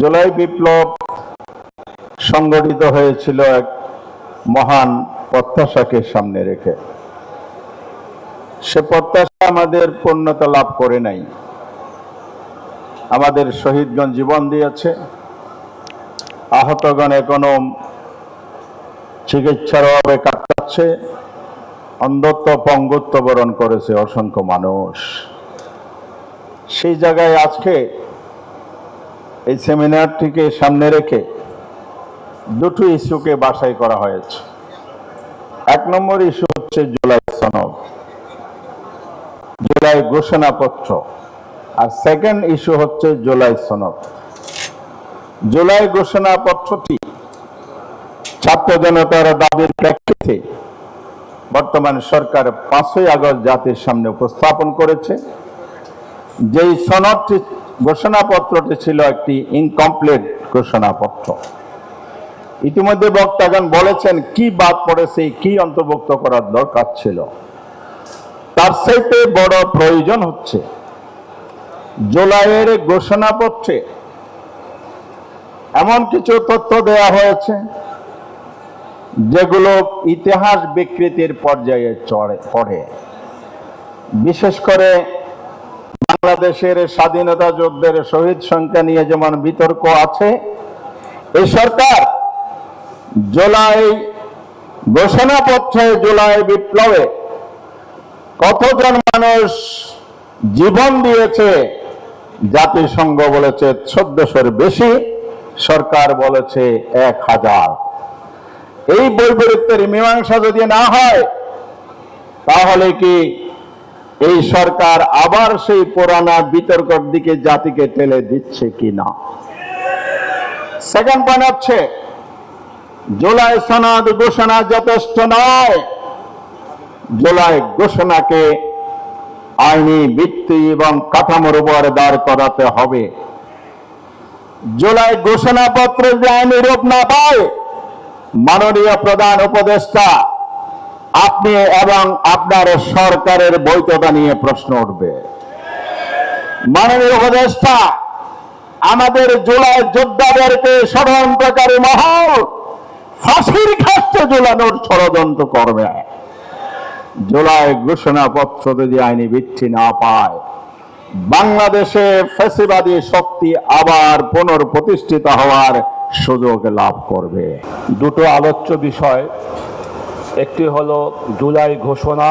জুলাই বিপ্লব সংগঠিত হয়েছিল এক মহান প্রত্যাশাকে সামনে রেখে। সে প্রত্যাশা আমাদের পূর্ণতা লাভ করে নাই। আমাদের শহীদগণ জীবন দিয়েছে। আহতগণ এখনও চিকিৎসার অভাবে কাটাচ্ছে। অন্ধত্ব পঙ্গুত্ব বরণ করেছে অসংখ্য মানুষ। সেই জায়গায় আজকে এই সেমিনারটিকে সামনে রেখে দুটো ইস্যুকে বাছাই করা হয়েছে। এক নম্বর ইস্যু হচ্ছে জুলাই সনদ, জুলাই ঘোষণাপত্র, আর সেকেন্ড ইস্যু হচ্ছে জুলাই সনদ। জুলাই ঘোষণাপত্রটি ছাত্র জনতার দাবির প্রেক্ষিতে বর্তমান সরকার পাঁচই আগস্ট জাতির সামনে উপস্থাপন করেছে। যেই সনদটি ঘোষণাপত্রটি ছিল একটি ইনকমপ্লিট ঘোষণাপত্র। ইতিমধ্যে বক্তাগণ বলেছেন, কি বাদ পড়েছে, কি অন্তর্ভুক্ত করার দরকার ছিল। তার সাথে বড় প্রয়োজন হচ্ছে, জুলাইয়ের ঘোষণাপত্রে এমন কিছু তথ্য দেয়া হয়েছে, যেগুলো ইতিহাস বিকৃতির পর্যায়ে চড়ে পড়ে। বিশেষ করে বাংলাদেশের স্বাধীনতা যুদ্ধের শহীদ সংখ্যা নিয়ে যেমন বিতর্ক আছে এই সরকার জুলাই ঘোষণাপত্রে, জুলাই বিপ্লবে কতজন মানুষ জীবন দিয়েছে? জাতিসংঘ বলেছে চোদ্দশোর বেশি, সরকার বলেছে এক হাজার। এই বৈপরীত্যের মীমাংসা যদি না হয়, তাহলে কি এই সরকার আবার সেই পুরানা বিতর্কর দিকে জাতিকে ঠেলে দিচ্ছে কি না সেকেন্ড পয়েন্ট হচ্ছে, জুলাই সনদ ঘোষণা যথেষ্ট নয়। জুলাই ঘোষণাকে আইনি ভিত্তি এবং কাঠামোর উপর দাঁড় করাতে হবে। জুলাই ঘোষণাপত্র যে আইনি রূপ না পায়, মাননীয় প্রধান উপদেষ্টা আপনি এবং আপনার সরকারের বৈধতা নিয়ে প্রশ্ন উঠবে। মাননীয় উপদেষ্টা, আমাদের জুলাই যোদ্ধাদেরকে ষড়যন্ত্রকারী মহল ফাঁসির খাস্তে ঝুলানোর ষড়যন্ত্র করবে। জুলাই ঘোষণাপত্র যদি আইনি ভিত্তি না পায়, বাংলাদেশে ফেসিবাদী শক্তি আবার পুনর্প্রতিষ্ঠিত হওয়ার সুযোগ লাভ করবে। দুটো আলোচ্য বিষয় একটি হলো জুলাই ঘোষণা,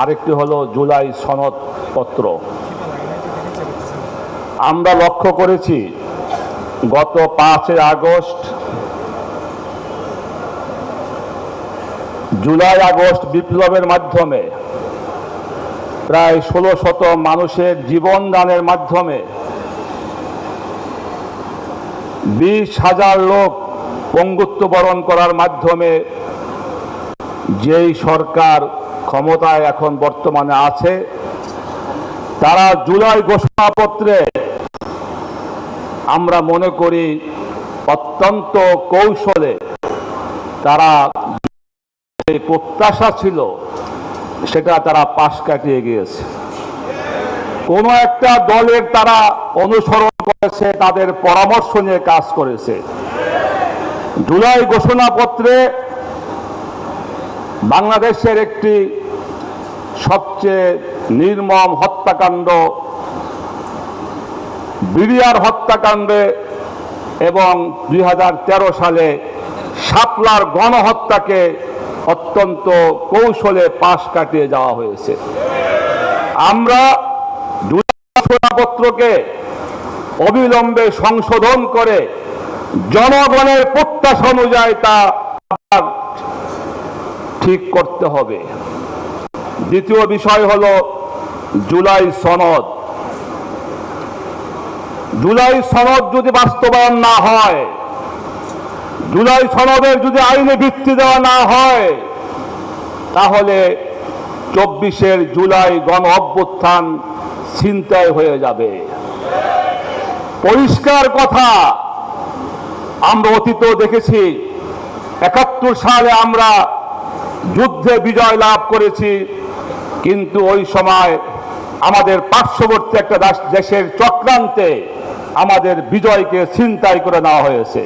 আরেকটি হলো জুলাই সনদপত্র। আমরা লক্ষ্য করেছি, গত পাঁচই আগস্ট, জুলাই আগস্ট বিপ্লবের মাধ্যমে, প্রায় ষোলো শত মানুষের জীবন দানের মাধ্যমে, বিশ হাজার লোক পঙ্গুত্ব বরণ করার মাধ্যমে যেই সরকার ক্ষমতায় এখন বর্তমানে আছে, তারা জুলাই ঘোষণাপত্রে আমরা মনে করি অত্যন্ত কৌশলে তারা প্রত্যাশা ছিল, সেটা তারা পাশ কাটিয়ে গিয়েছে। কোনো একটা দলের তারা অনুসরণ করেছে, তাদের পরামর্শ নিয়ে কাজ করেছে। জুলাই ঘোষণাপত্রে বাংলাদেশের একটি সবচেয়ে নির্মম হত্যাকাণ্ড বিডিআর হত্যাকাণ্ডে এবং দুই হাজার তেরো সালে শাপলার গণহত্যাকে অত্যন্ত কৌশলে পাশ কাটিয়ে যাওয়া হয়েছে। আমরা ঘোষণাপত্রকে অবিলম্বে সংশোধন করে জনগণের প্রত্যাশা অনুযায়ী তা ঠিক করতে হবে। দ্বিতীয় বিষয় হল জুলাই সনদ। জুলাই সনদ যদি বাস্তবায়ন না হয়, জুলাই সনদের যদি আইনে ভিত্তি দেওয়া না হয়, তাহলে চব্বিশের জুলাই গণ অভ্যুত্থান ছিনতাই হয়ে যাবে। পরিষ্কার কথা, আমরা অতীত দেখেছি, একাত্তর সালে আমরা যুদ্ধে বিজয় লাভ করেছি, কিন্তু ওই সময় আমাদের পার্শ্ববর্তী একটা দেশের চক্রান্তে আমাদের বিজয়কে ছিনতাই করে নেওয়া হয়েছে।